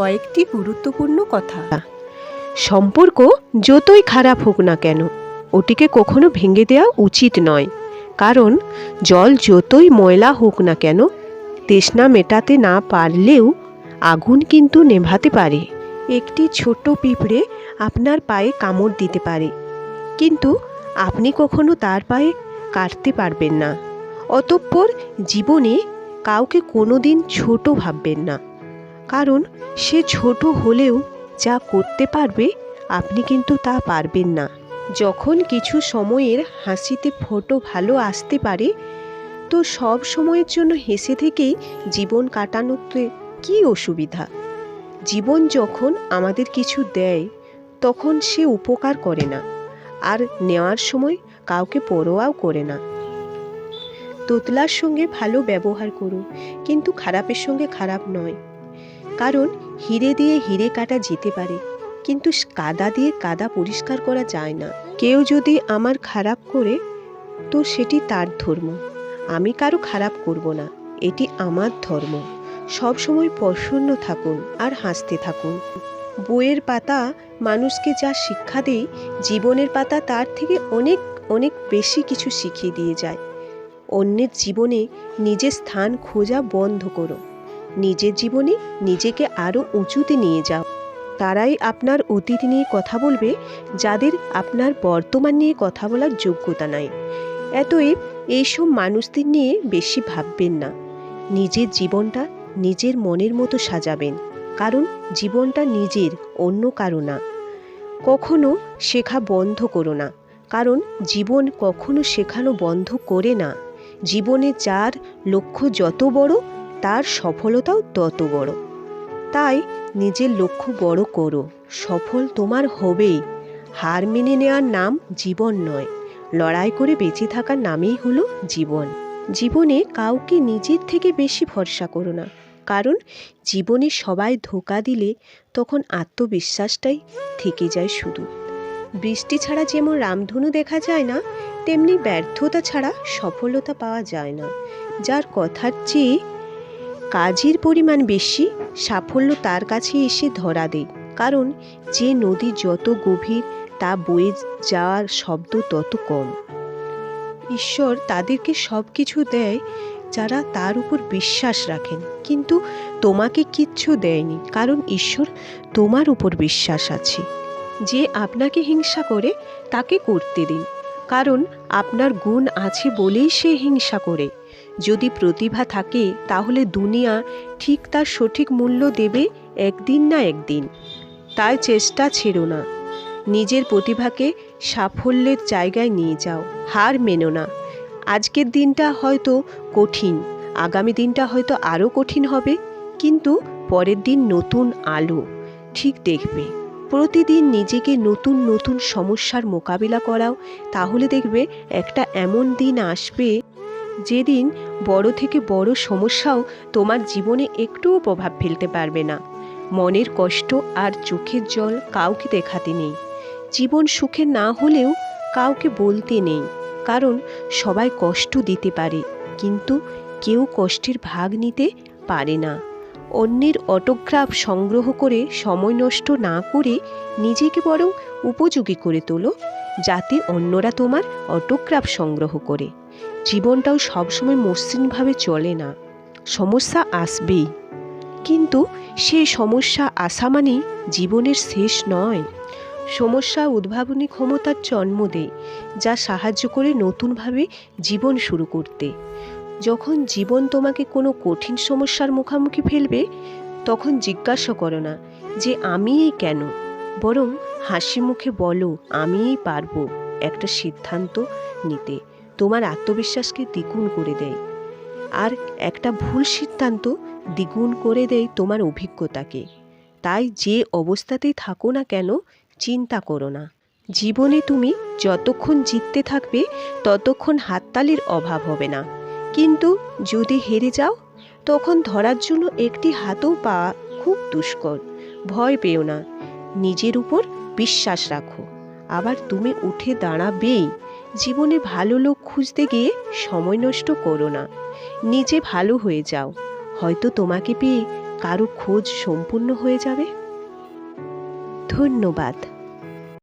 কয়েকটি গুরুত্বপূর্ণ কথা। সম্পর্ক যতই খারাপ হোক না কেন, ওটিকে কখনো ভেঙে দেওয়া উচিত নয়। কারণ, জল যতই ময়লা হোক না কেন, তৃষ্ণা মেটাতে না পারলেও আগুন কিন্তু নেভাতে পারে। একটি ছোট পিঁপড়ে আপনার পায়ে কামড় দিতে পারে। কিন্তু আপনি কখনো তার পায়ে কাটতে পারবেন না। অতঃপর জীবনে কাউকে কোনোদিন ছোট ভাববেন না। কারণ সে ছোট হলেও যা করতে পারবে, আপনি কিন্তু তা পারবেন না। যখন কিছু সময়ের হাসিতে ফটো ভালো আসতে পারে, তো সব সময়ের জন্য হেসে থেকেই জীবন কাটানোতে কী অসুবিধা? জীবন যখন আমাদের কিছু দেয়, তখন সে উপকার করে না, আর নেওয়ার সময় কাউকে পরোয়াও করে না। তোতলার সঙ্গে ভালো ব্যবহার করুন, কিন্তু খারাপের সঙ্গে খারাপ নয়। কারণ হিরে দিয়ে হিরে কাটা যেতে পারে, কিন্তু কাদা দিয়ে কাদা পরিষ্কার করা যায় না। কেউ যদি আমার খারাপ করে, তো সেটি তার ধর্ম। আমি কারও খারাপ করব না, এটি আমার ধর্ম। সব সময় প্রসন্ন থাকুন আর হাসতে থাকুন। বইয়ের পাতা মানুষকে যা শিক্ষা দেয়, জীবনের পাতা তার থেকে অনেক অনেক বেশি কিছু শিখিয়ে দিয়ে যায়। অন্যের জীবনে নিজের স্থান খোঁজা বন্ধ করো। নিজের জীবনে নিজেকে আরও উঁচুতে নিয়ে যাও। তারাই আপনার অতীত নিয়ে কথা বলবে, যাদের আপনার বর্তমান নিয়ে কথা বলার যোগ্যতা নাই। এতএব এইসব মানুষদের নিয়ে বেশি ভাববেন না। নিজের জীবনটা নিজের মনের মতো সাজাবেন, কারণ জীবনটা নিজের, অন্য কারও না। কখনো শেখা বন্ধ করো না, কারণ জীবন কখনো শেখানো বন্ধ করে না। জীবনে যার লক্ষ্য যত বড় তার সফলতাও তত বড়। তাই নিজের লক্ষ্য বড় করো, সফল তোমার হবেই। হার মেনে নেওয়ার নাম জীবন নয়, লড়াই করে বেঁচে থাকার নামেই হলো জীবন। জীবনে কাউকে নিজের থেকে বেশি ভরসা করো না, কারণ জীবনে সবাই ধোকা দিলে তখন আত্মবিশ্বাসটাই থেকে যায় শুধু। বৃষ্টি ছাড়া যেমন রামধনু দেখা যায় না, তেমনি ব্যর্থতা ছাড়া সফলতা পাওয়া যায় না, যার কথার চেয়ে কাজের পরিমাণ বেশি, সাফল্য তার কাছে এসে ধরা দেয়। কারণ যে নদী যত গভীর, তা বয়ে যাওয়ার শব্দ তত কম। ঈশ্বর তাদেরকে সব কিছু দেয় যারা তার উপর বিশ্বাস রাখেন। কিন্তু তোমাকে কিচ্ছু দেয়নি, কারণ ঈশ্বর তোমার উপর বিশ্বাস আছে। যে আপনাকে হিংসা করে, তাকে করতে দিন। কারণ আপনার গুণ আছে বলেই সে হিংসা করে। যদি প্রতিভা থাকে, তাহলে দুনিয়া ঠিক তার সঠিক মূল্য দেবে একদিন না একদিন। তাই চেষ্টা ছেড়ো না। নিজের প্রতিভাকে সাফল্যের জায়গায় নিয়ে যাও। হার মেনো না। আজকের দিনটা হয়তো কঠিন, আগামী দিনটা হয়তো আরও কঠিন হবে, কিন্তু পরের দিন নতুন আলো ঠিক দেখবে। প্রতিদিন নিজেকে নতুন নতুন সমস্যার মোকাবিলা করাও, তাহলে দেখবে একটা এমন দিন আসবে যেদিন বড় থেকে বড় সমস্যাও তোমার জীবনে একটুও প্রভাব ফেলতে পারবে না। মনের কষ্ট আর চোখের জল কাউকে দেখাতে নেই। জীবন সুখে না হলেও কাউকে বলতে নেই। কারণ সবাই কষ্ট দিতে পারে, কিন্তু কেউ কষ্টের ভাগ নিতে পারে না। অন্যের অটোগ্রাফ সংগ্রহ করে সময় নষ্ট না করে নিজেকে বরং উপযোগী করে তোলো, যাতে অন্যরা তোমার অটোগ্রাফ সংগ্রহ করে। জীবনটাও সবসময় মসৃণভাবে চলে না। সমস্যা আসবেই। কিন্তু সেই সমস্যা আসা মানেই জীবনের শেষ নয়। সমস্যা উদ্ভাবনী ক্ষমতার জন্ম দেয়, যা সাহায্য করে নতুনভাবে জীবন শুরু করতে। যখন জীবন তোমাকে কোনো কঠিন সমস্যার মুখোমুখি ফেলবে, তখন জিজ্ঞাসা করো না যে, আমি এই কেন? বরং হাসি মুখে বলো আমিই পারব। একটা সিদ্ধান্ত নিতে। তোমার আত্মবিশ্বাসকে দ্বিগুণ করে দেয়। আর একটা ভুল সিদ্ধান্ত দ্বিগুণ করে দেয় তোমার অভিজ্ঞতাকে। তাই যে অবস্থাতেই থাকো না কেন, চিন্তা করো না। জীবনে তুমি যতক্ষণ জিততে থাকবে, ততক্ষণ হাততালির অভাব হবে না। কিন্তু যদি হেরে যাও, তখন ধরার জন্য একটি হাতও পাওয়া খুব দুষ্কর। ভয় পেও না। নিজের উপর বিশ্বাস রাখো। আবার তুমি উঠে দাঁড়াবেই। জীবনে ভালো লোক খুঁজতে গিয়ে সময় নষ্ট করো না। নিজে ভালো হয়ে যাও। হয়তো তোমাকে পেয়ে কারও খোঁজ সম্পূর্ণ হয়ে যাবে। ধন্যবাদ।